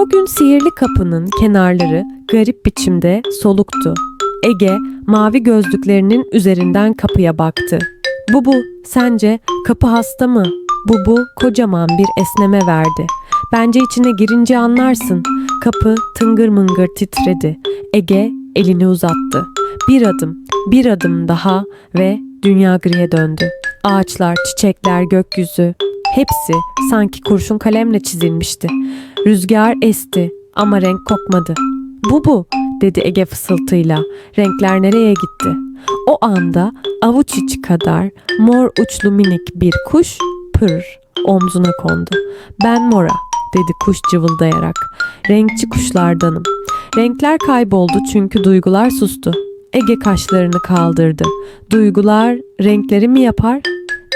O gün sihirli kapının kenarları garip biçimde soluktu. Ege mavi gözlüklerinin üzerinden kapıya baktı. Bubu, sence kapı hasta mı? Bubu kocaman bir esneme verdi. Bence içine girince anlarsın. Kapı tıngır mıngır titredi. Ege elini uzattı. Bir adım, bir adım daha ve dünya griye döndü. Ağaçlar, çiçekler, gökyüzü hepsi sanki kurşun kalemle çizilmişti. Rüzgar esti ama renk kokmadı. Bu bu dedi Ege fısıltıyla. Renkler nereye gitti? O anda avuç içi kadar mor uçlu minik bir kuş pır omzuna kondu. Ben Mora dedi kuş cıvıldayarak. Renkçi kuşlardanım. Renkler kayboldu çünkü duygular sustu. Ege kaşlarını kaldırdı. Duygular renkleri mi yapar?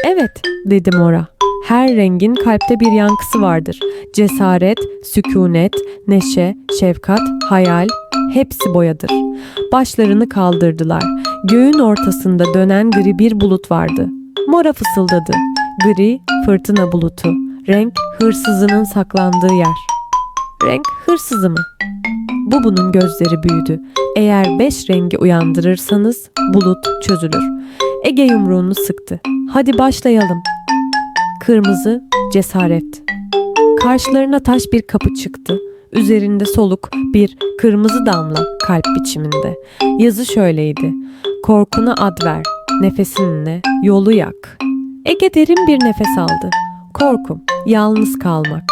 Evet dedi Mora. Her rengin kalpte bir yankısı vardır. Cesaret, sükunet, neşe, şefkat, hayal hepsi boyadır. Başlarını kaldırdılar. Göğün ortasında dönen gri bir bulut vardı. Mora fısıldadı. Gri fırtına bulutu. Renk hırsızının saklandığı yer. Renk hırsızı mı? Bubu'nun gözleri büyüdü. Eğer beş rengi uyandırırsanız bulut çözülür. Ege yumruğunu sıktı. Hadi başlayalım. Kırmızı cesaret. Karşılarına taş bir kapı çıktı. Üzerinde soluk bir kırmızı damla kalp biçiminde. Yazı şöyleydi. Korkuna ad ver, nefesinle yolu yak. Ege derin bir nefes aldı. Korkum, yalnız kalmak.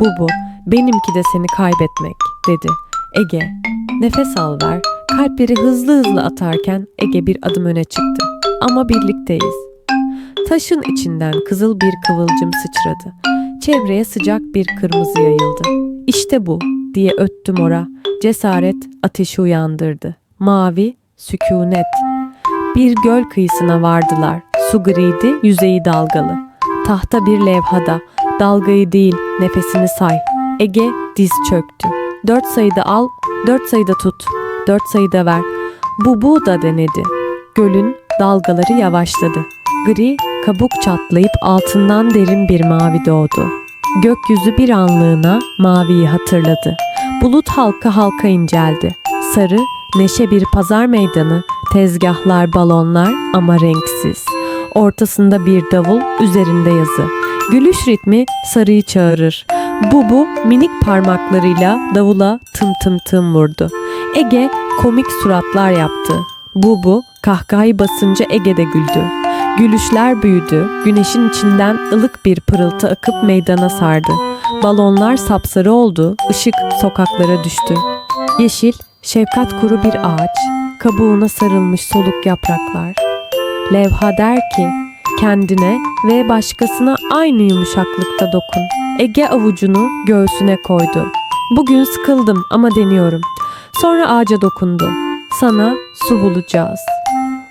Bu bu, benimki de seni kaybetmek, dedi. Ege, nefes al ver. Kalpleri hızlı hızlı atarken Ege bir adım öne çıktı. Ama birlikteyiz. Taşın içinden kızıl bir kıvılcım sıçradı. Çevreye sıcak bir kırmızı yayıldı. İşte bu diye öttü mora. Cesaret ateşi uyandırdı. Mavi, sükunet. Bir göl kıyısına vardılar. Su griydi, yüzeyi dalgalı. Tahta bir levhada. Dalgayı değil, nefesini say. Ege diz çöktü. Dört sayıda al, dört sayıda tut. Dört sayıda ver. Bu bu da denedi. Gölün dalgaları yavaşladı. Gri kabuk çatlayıp altından derin bir mavi doğdu. Gökyüzü bir anlığına maviyi hatırladı. Bulut halka halka inceldi. Sarı, neşe bir pazar meydanı, tezgahlar, balonlar ama renksiz. Ortasında bir davul, üzerinde yazı. Gülüş ritmi sarıyı çağırır. Bu bu minik parmaklarıyla davula tım tım tım vurdu. Ege komik suratlar yaptı. Bu bu kahkahayı basınca Ege de güldü. Gülüşler büyüdü. Güneşin içinden ılık bir pırıltı akıp meydana sardı. Balonlar sapsarı oldu. ışık sokaklara düştü. Yeşil, şefkat kuru bir ağaç. Kabuğuna sarılmış soluk yapraklar. Levha der ki, kendine ve başkasına aynı yumuşaklıkta dokun. Ege avucunu göğsüne koydu. Bugün sıkıldım ama deniyorum. Sonra ağaca dokundu. Sana su bulacağız.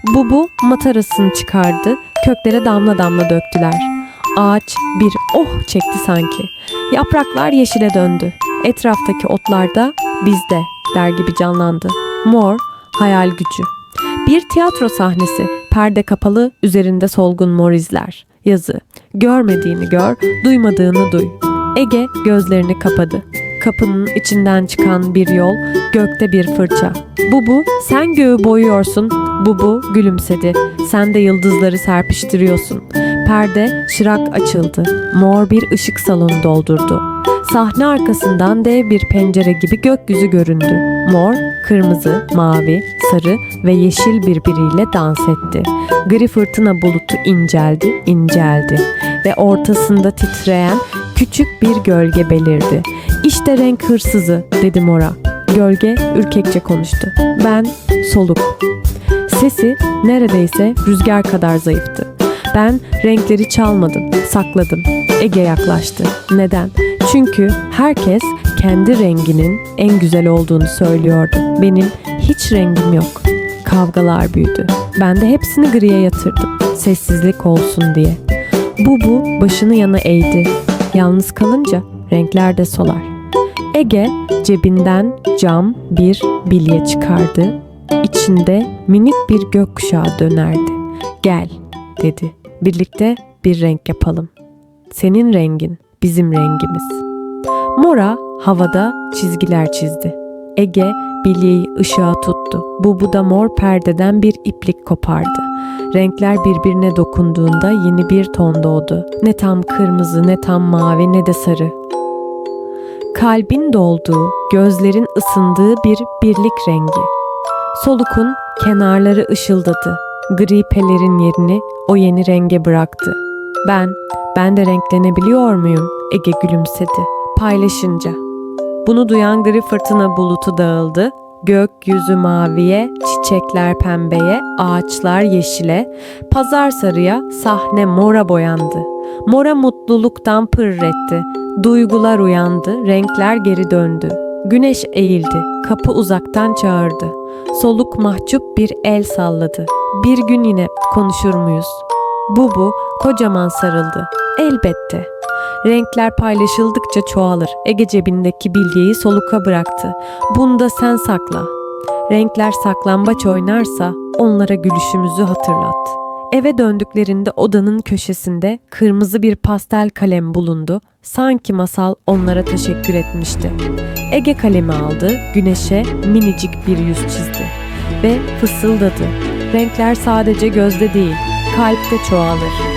Bubu matarasını çıkardı, köklere damla damla döktüler. Ağaç bir oh çekti sanki. Yapraklar yeşile döndü. Etraftaki otlar da bizde der gibi canlandı. Mor, hayal gücü. Bir tiyatro sahnesi, perde kapalı, üzerinde solgun mor izler. Yazı, görmediğini gör, duymadığını duy. Ege gözlerini kapadı. Kapının içinden çıkan bir yol, gökte bir fırça. Bubu, sen göğü boyuyorsun. Bubu gülümsedi. Sen de yıldızları serpiştiriyorsun. Perde şırak açıldı. Mor bir ışık salonu doldurdu. Sahne arkasından dev bir pencere gibi gökyüzü göründü. Mor, kırmızı, mavi, sarı ve yeşil birbiriyle dans etti. Gri fırtına bulutu inceldi, inceldi ve ortasında titreyen küçük bir gölge belirdi. İşte renk hırsızı dedi Mora. Gölge ürkekçe konuştu. Ben soluk. Sesi neredeyse rüzgar kadar zayıftı. Ben renkleri çalmadım, sakladım. Ege yaklaştı. Neden? Çünkü herkes kendi renginin en güzel olduğunu söylüyordu. Benim hiç rengim yok. Kavgalar büyüdü. Ben de hepsini griye yatırdım. Sessizlik olsun diye. Bu bu başını yana eğdi. Yalnız kalınca renkler de solar. Ege cebinden cam bir bilye çıkardı. İçinde minik bir gökkuşağı dönerdi. Gel dedi. Birlikte bir renk yapalım. Senin rengin bizim rengimiz. Mora havada çizgiler çizdi. Ege bilyeyi ışığa tuttu. Bubu da mor perdeden bir iplik kopardı. Renkler birbirine dokunduğunda yeni bir ton doğdu. Ne tam kırmızı, ne tam mavi, ne de sarı. Kalbin dolduğu, gözlerin ısındığı bir birlik rengi. Solukun kenarları ışıldadı. Gri pelerin yerini o yeni renge bıraktı. Ben, ben de renklenebiliyor muyum? Ege gülümsedi. Paylaşınca. Bunu duyan gri fırtına bulutu dağıldı. Gökyüzü maviye, çiçekler pembeye, ağaçlar yeşile, pazar sarıya, sahne mora boyandı. Mora mutluluktan pırretti. Duygular uyandı, renkler geri döndü. Güneş eğildi, kapı uzaktan çağırdı. Soluk mahcup bir el salladı. Bir gün yine konuşur muyuz? Bubu kocaman sarıldı. Elbette. Renkler paylaşıldıkça çoğalır. Ege cebindeki bilyeyi soluka bıraktı. Bunu da sen sakla. Renkler saklambaç oynarsa onlara gülüşümüzü hatırlat. Eve döndüklerinde odanın köşesinde kırmızı bir pastel kalem bulundu. Sanki masal onlara teşekkür etmişti. Ege kalemi aldı, güneşe minicik bir yüz çizdi ve fısıldadı. Renkler sadece gözde değil, kalpte çoğalır.